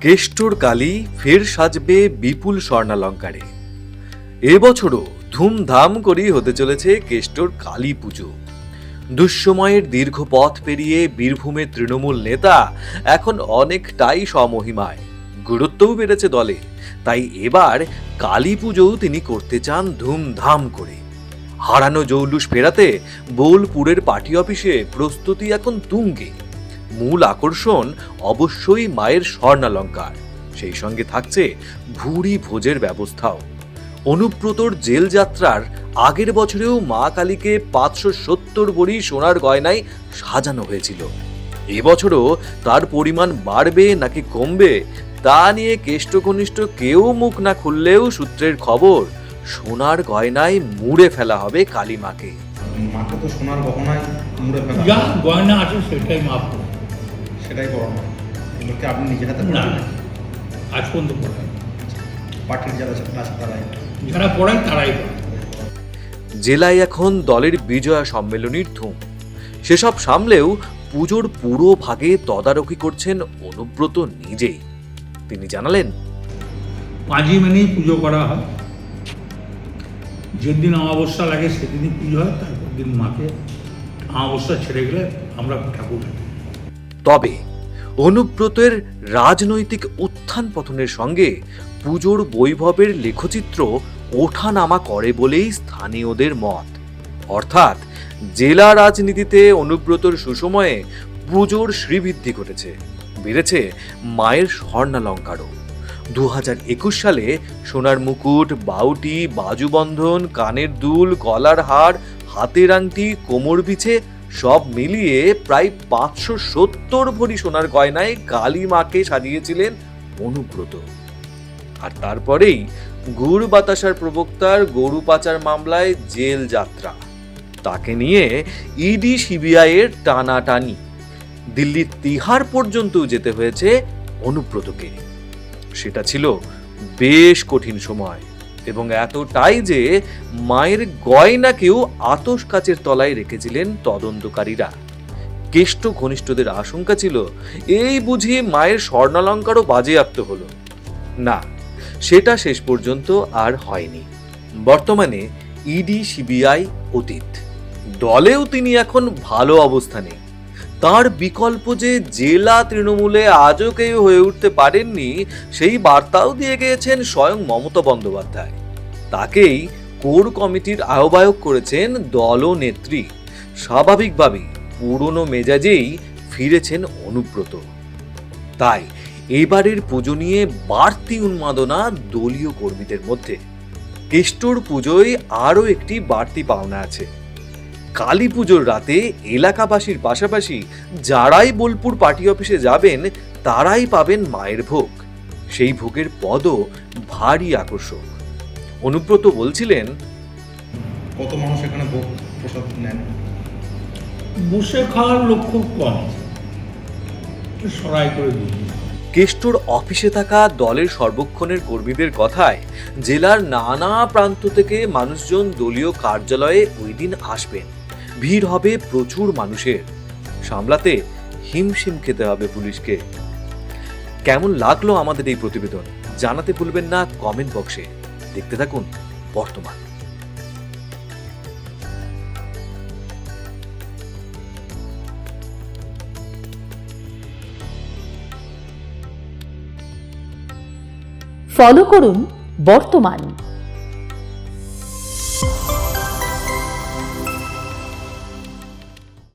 কেষ্টর কালী ফের সাজবে বিপুল স্বর্ণালঙ্কারে। এবছরও ধুমধাম করেই হতে চলেছে কেষ্টর কালী পুজো। দুঃসময়ের দীর্ঘ পথ পেরিয়ে বীরভূমের তৃণমূল নেতা এখন অনেকটাই স্বমহিমায়। গুরুত্বও বেড়েছে দলে, তাই এবার কালী পুজোও তিনি করতে চান ধুমধাম করে। হারানো জৌলুস ফেরাতে বোলপুরের পার্টি অফিসে প্রস্তুতি এখন তুঙ্গে। মূল আকর্ষণ অবশ্যই মায়ের স্বর্ণালঙ্কার। সেই সঙ্গে থাকছে ভুরি ভোজের ব্যবস্থাও। অনুব্রতর জেল যাত্রার আগের বছরেও মা কালীকে পাঁচশো সত্তর বড়ি সোনার গয়নায় সাজানো হয়েছিল। এবছরও তার পরিমাণ বাড়বে নাকি কমবে তা নিয়ে কেষ্টকনিষ্ঠ কেউ মুখ না খুললেও সূত্রের খবর সোনার গয়নায় মুড়ে ফেলা হবে কালী মাকে। মাকে তো সোনার গহনায় মুড়ে ফেলা যা গয়না আছে সেটাই মাপ করে। সেটাই বড় এগুলোকে আপনি নিজের হাতে না আজ পর্যন্ত পড়ায় পার্টির যারা আছে তারাই। যারা পড়ায় তারাই পড়ায় জেলায় এখন দলের বিজয়া সম্মেলনীর ধুম। সেসব সামলেও পুজোর পুরো ভাগে তদারকি করছেন অনুব্রত নিজেই। তিনি জানালেন পাঁজি মেনেই পুজো করা হয়। যেদিন অমাবস্যা লাগে সেদিনই পুজো হয় তারপর দিন মাকে অমাবস্যা ছেড়ে গেলে আমরা ঠাকুর ডাকি। তবে অনুব্রতের রাজনৈতিক উত্থান পতনের সঙ্গে পুজোর বৈভবের লেখচিত্র ওঠানামা করে বলেই স্থানীয়দের মত। অর্থাৎ জেলা রাজনীতিতে অনুব্রতর সুসময়ে পুজোর শ্রীবৃদ্ধি ঘটেছে। বেড়েছে মায়ের স্বর্ণালঙ্কারও। দু হাজার একুশ সালে সোনার মুকুট, বাউটি, বাজুবন্ধন, কানের দুল, গলার হার, হাতের আংটি, কোমর বিছে সব মিলিয়ে প্রায় পাঁচশো সত্তর ভরি সোনার গয়নায় কালী মাকে সাজিয়েছিলেন অনুব্রত। আর তারপরেই গুড় বাতাসার প্রবক্তার গরু পাচার মামলায় জেল যাত্রা। তাকে নিয়ে ইডি সিবিআই এর টানাটানি। দিল্লির তিহার পর্যন্ত যেতে হয়েছে অনুব্রতকে। সেটা ছিল বেশ কঠিন সময়। এবং এতটাই যে মায়ের গয়নাকেও আতস কাচের তলায় রেখেছিলেন তদন্তকারীরা। কেষ্ট ঘনিষ্ঠদের আশঙ্কা ছিল, এই বুঝি মায়ের স্বর্ণালঙ্কারও বাজেয়াপ্ত হলো। না, সেটা শেষ পর্যন্ত আর হয়নি। বর্তমানে ইডি, সিবিআই অতীত। দলেও তিনি এখন ভালো অবস্থানে। তার বিকল্প যে জেলা তৃণমূলে আজও কেউ হয়ে উঠতে পারেননি, সেই বার্তাও দিয়ে গিয়েছেন স্বয়ং মমতা বন্দ্যোপাধ্যায়। তাকেই কোর কমিটির আহ্বায়ক করেছেন দলনেত্রী স্বাভাবিকভাবেই পুরনো মেজাজেই ফিরেছেন অনুব্রত। তাই এবারের পুজো নিয়ে বাড়তি উন্মাদনা দলীয় কর্মীদের মধ্যে। কেষ্টর পুজোয় আরও একটি বাড়তি পাওনা আছে। কালী পুজোর রাতে এলাকাবাসীর পাশাপাশি যারাই বোলপুর পার্টি অফিসে যাবেন, তারাই পাবেন মায়ের ভোগ। সেই ভোগের পদও ভারী আকর্ষক অনুব্রত বলছিলেন কত মানুষ এখানে ভোগ প্রসাদ নেন? বসে খাওয়ার লোক খুব কম সরাই করে দিই। কেষ্টর অফিসে থাকা দলের সর্বক্ষণের কর্মীদের কথায় জেলার নানা প্রান্ত থেকে মানুষজন দলীয় কার্যালয়ে ওই দিন আসবেন। ভিড় হবে প্রচুর মানুষের। সামলাতে হিমশিম খেতে হবে পুলিশকে। কেমন লাগল আমাদের এই প্রতিবেদন? জানাতে ভুলবেন না কমেন্ট বক্সে। দেখতে থাকুন বর্তমান। ফলো করুন বর্তমান।